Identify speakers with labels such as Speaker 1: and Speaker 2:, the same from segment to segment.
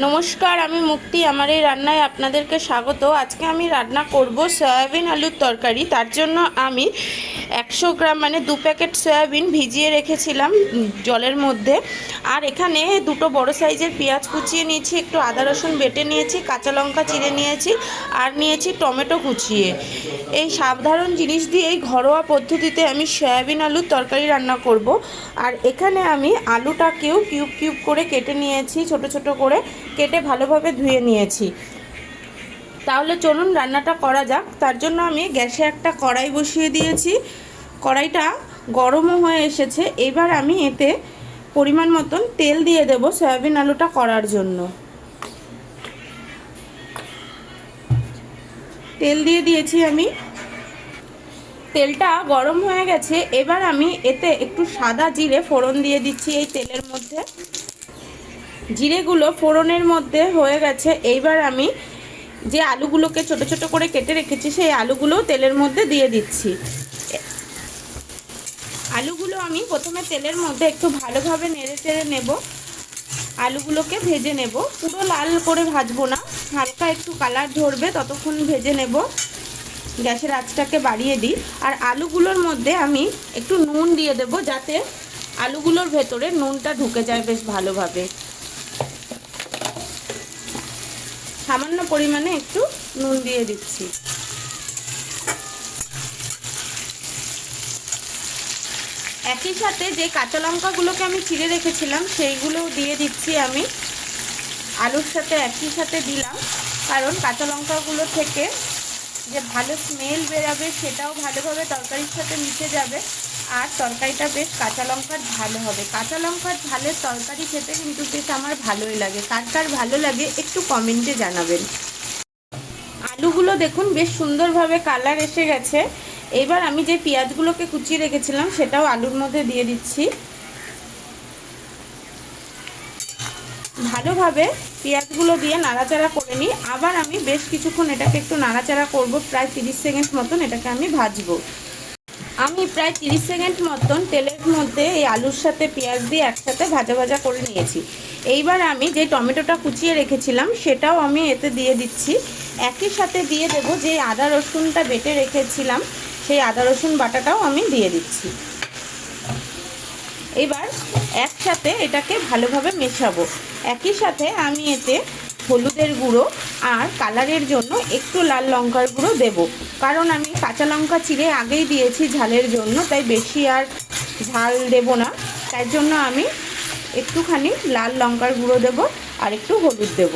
Speaker 1: নমস্কার, আমি মুক্তি। আমার এই রান্নায় আপনাদেরকে স্বাগত। আজকে আমি রান্না করব সয়াবিন আলুর তরকারি। তার জন্য আমি একশো গ্রাম মানে দু প্যাকেট সয়াবিন ভিজিয়ে রেখেছিলাম জলের মধ্যে। আর এখানে দুটো বড় সাইজের পেঁয়াজ কুচিয়ে নিয়েছি, একটু আদা রসুন বেটে নিয়েছি, কাঁচা লঙ্কা চিড়ে নিয়েছি, আর নিয়েছি টমেটো কুচিয়ে। এই সাধারণ জিনিস দিয়ে এই ঘরোয়া পদ্ধতিতে আমি সয়াবিন আলুর তরকারি রান্না করব। আর এখানে আমি আলুটাকেও কিউব কিউব করে কেটে নিয়েছি, ছোট ছোট করে কেটে ভালোভাবে ধুয়ে নিয়েছি। তাহলে চলুন রান্নাটা করা যাক। তার জন্য আমি গ্যাসে একটা কড়াই বসিয়ে দিয়েছি। কড়াইটা গরমও হয়ে এসেছে। এবার আমি এতে পরিমাণ মতন তেল দিয়ে দেব সয়াবিন আলুটা করার জন্য। তেল দিয়ে দিয়েছি আমি। তেলটা গরম হয়ে গেছে। এবার আমি এতে একটু সাদা জিরে ফোড়ন দিয়ে দিচ্ছি এই তেলের মধ্যে। জিরেগুলো ফোড়নের মধ্যে হয়ে গেছে। এইবার আমি যে আলুগুলোকে ছোট ছোট করে কেটে রেখেছি, সেই আলুগুলো তেলের মধ্যে দিয়ে দিচ্ছি। আলুগুলো আমি প্রথমে তেলের মধ্যে একটু ভালোভাবে নেড়ে চেড়ে নেব। আলুগুলোকে ভেজে নেব। পুরো লাল করে ভাজবো না। হালকা একটু কালার ধরবে, ততক্ষণ ভেজে নেব। গ্যাসের আঁচটাকে বাড়িয়ে দিই। আর আলুগুলোর মধ্যে আমি একটু নুন দিয়ে দেব যাতে আলুগুলোর ভেতরে নুনটা ঢুকে যায় বেশ ভালোভাবে। সামান্য পরিমাণে একটু নুন দিয়ে দিচ্ছি। একই সাথে যে কাঁচা লঙ্কাগুলোকে আমি চিড়ে রেখেছিলাম, সেইগুলো দিয়ে দিচ্ছি আমি। আলুর সাথে একই সাথে দিলাম, কারণ কাঁচা লঙ্কাগুলো থেকে যে ভালো স্মেল বেরাবে সেটাও ভালোভাবে তরকারির সাথে মিশে যাবে। আর তরকারিটা বেশ কাঁচা লঙ্কার ভালো হবে। কাঁচা লঙ্কার ঝালের তরকারি খেতে কিন্তু বেশ আমার ভালোই লাগে। কার কার ভালো লাগে একটু কমেন্টে জানাবেন। আলুগুলো দেখুন, বেশ সুন্দরভাবে কালার এসে গেছে। এবার আমি যে পেঁয়াজগুলোকে কুচিয়ে রেখেছিলাম, সেটাও আলুর মধ্যে দিয়ে দিচ্ছি। ভালোভাবে পেঁয়াজগুলো দিয়ে নাড়াচাড়া করে নিই। আবার আমি বেশ কিছুক্ষণ এটাকে একটু নাড়াচাড়া করব, প্রায় তিরিশ সেকেন্ড মতন এটাকে আমি ভাজবো। আমি প্রায় তিরিশ সেকেন্ড মতন তেলের মধ্যে এই আলুর সাথে পেঁয়াজ দিয়ে একসাথে ভাজা ভাজা করে নিয়েছি। এইবার আমি যে টমেটোটা কুচিয়ে রেখেছিলাম, সেটাও আমি এতে দিয়ে দিচ্ছি। একই সাথে দিয়ে দেব যে আদা রসুনটা বেটে রেখেছিলাম সেই আদা রসুন বাটাটাও আমি দিয়ে দিচ্ছি। এবার একসাথে এটাকে ভালোভাবে মেশাবো। একই সাথে আমি এতে হলুদের গুঁড়ো আর কালারের জন্য একটু লাল লঙ্কার গুঁড়ো দেব। কারণ আমি কাঁচা লঙ্কা চিড়ে আগেই দিয়েছি ঝালের জন্য, তাই বেশি আর ঝাল দেব না। তাই জন্য আমি একটুখানি লাল লঙ্কার গুঁড়ো দেব আর একটু হলুদ দেব।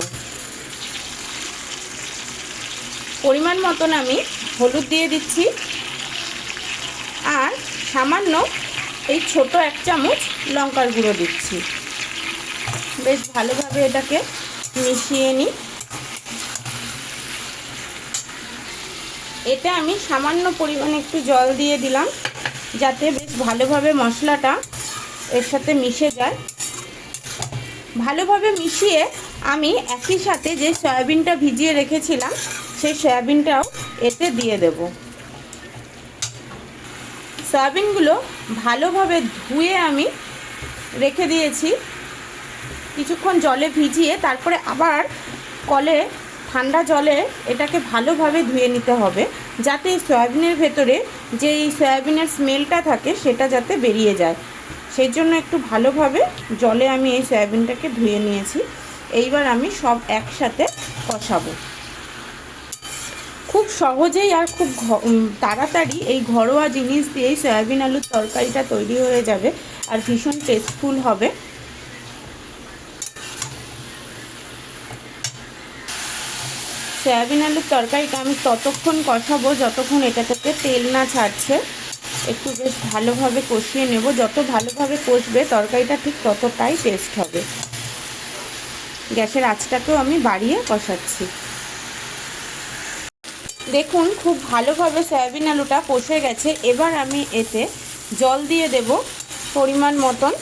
Speaker 1: পরিমাণ মতন আমি হলুদ দিয়ে দিচ্ছি। সামান্য এই ছোট এক চামচ লঙ্কার গুঁড়ো দিচ্ছি। বেশ ভালোভাবে এটাকে মিশিয়ে নিই। এটা আমি সামান্য পরিমাণে একটু জল দিয়ে দিলাম, যাতে বেশ ভালোভাবে মশলাটা এর সাথে মিশে যায়। ভালোভাবে মিশিয়ে আমি একই সাথে যে সয়াবিনটা ভিজিয়ে রেখেছিলাম, সেই সয়াবিনটাও এতে দিয়ে দেব। সয়াবিনগুলো ভালোভাবে ধুয়ে আমি রেখে দিয়েছি। কিছুক্ষণ জলে ভিজিয়ে তারপরে আবার কলে ঠান্ডা জলে এটাকে ভালোভাবে ধুয়ে নিতে হবে, যাতে এই সয়াবিনের ভেতরে যে এই সয়াবিনের স্মেলটা থাকে সেটা যাতে বেরিয়ে যায়। সেই জন্য একটু ভালোভাবে জলে আমি এই সয়াবিনটাকে ধুয়ে নিয়েছি। এইবার আমি সব একসাথে কষাবো। খুব সহজেই আর খুব তাড়াতাড়ি এই ঘরোয়া জিনিস দিয়ে এই সয়াবিন আলুর তরকারিটা তৈরি হয়ে যাবে আর ভীষণ টেস্টফুল হবে। সয়াবিন আলুর তরকারিটা আমি ততক্ষণ কষাবো যতক্ষণ এটা থেকে তেল না ছাড়ছে। একটু বেশ ভালোভাবে কষিয়ে নেব। যত ভালোভাবে কষবে তরকারিটা ঠিক ততটাই টেস্ট হবে। গ্যাসের আঁচটাকেও আমি বাড়িয়ে কষাচ্ছি। দেখুন, খুব ভালোভাবে সয়াবিন আলুটা কষে গেছে। এবার আমি এতে জল দিয়ে দেব পরিমাণ মতন।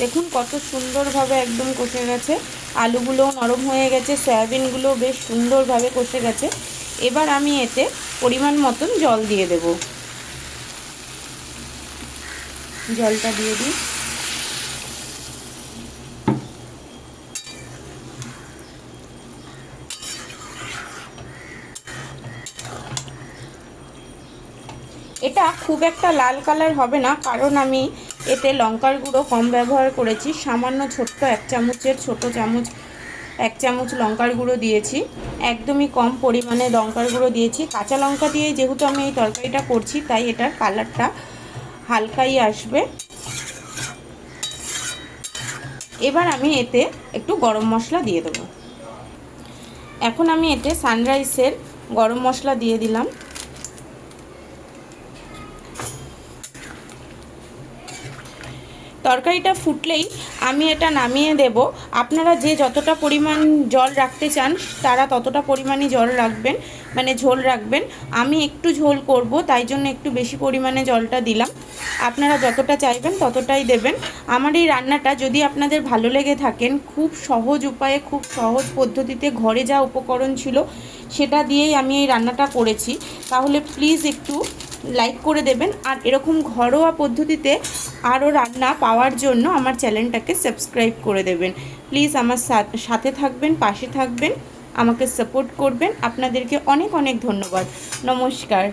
Speaker 1: দেখুন, কত সুন্দরভাবে একদম কষে গেছে। আলুগুলোও নরম হয়ে গেছে সয়াবিনগুলো বেশ সুন্দরভাবে কষে গেছে। এবার আমি এতে পরিমাণ মতন জল দিয়ে দেব। জলটা দিয়ে দিই। এটা খুব একটা লাল কালার হবে না, কারণ আমি এতে লঙ্কার গুঁড়ো কম ব্যবহার করেছি। সামান্য ছোট্ট এক চামচের ছোট চামচ, এক চামচ লঙ্কার গুঁড়ো দিয়েছি। একদমই কম পরিমাণে লঙ্কার গুঁড়ো দিয়েছি। কাঁচা লঙ্কা দিয়ে যেহেতু আমি এই তরকারিটা করছি, তাই এটার কালারটা হালকাই আসবে। এবার আমি এতে একটু গরম মশলা দিয়ে দেবো। এখন আমি এতে সানরাইসের গরম মশলা দিয়ে দিলাম। তরকারিটা ফুটলেই আমি এটা নামিয়ে দেব। আপনারা যে যতটা পরিমাণ জল রাখতে চান, তারা ততটা পরিমাণই জল রাখবেন মানে ঝোল রাখবেন। আমি একটু ঝোল করব, তাই জন্য একটু বেশি পরিমাণে জলটা দিলাম। আপনারা যতটা চাইবেন ততটাই দেবেন। আমার এই রান্নাটা যদি আপনাদের ভালো লেগে থাকেন, খুব সহজ উপায়ে, খুব সহজ পদ্ধতিতে ঘরে যা উপকরণ ছিল, সেটা দিয়েই আমি এই রান্নাটা করেছি। তাহলে প্লিজ একটু লাইক করে দেবেন। আর এরকম ঘরোয়া পদ্ধতিতে আরও রান্না পাওয়ার জন্য আমার চ্যানেলটাকে সাবস্ক্রাইব করে দেবেন। প্লিজ আমার সাথে থাকবেন, পাশে থাকবেন, আমাকে সাপোর্ট করবেন। আপনাদেরকে অনেক অনেক ধন্যবাদ। নমস্কার।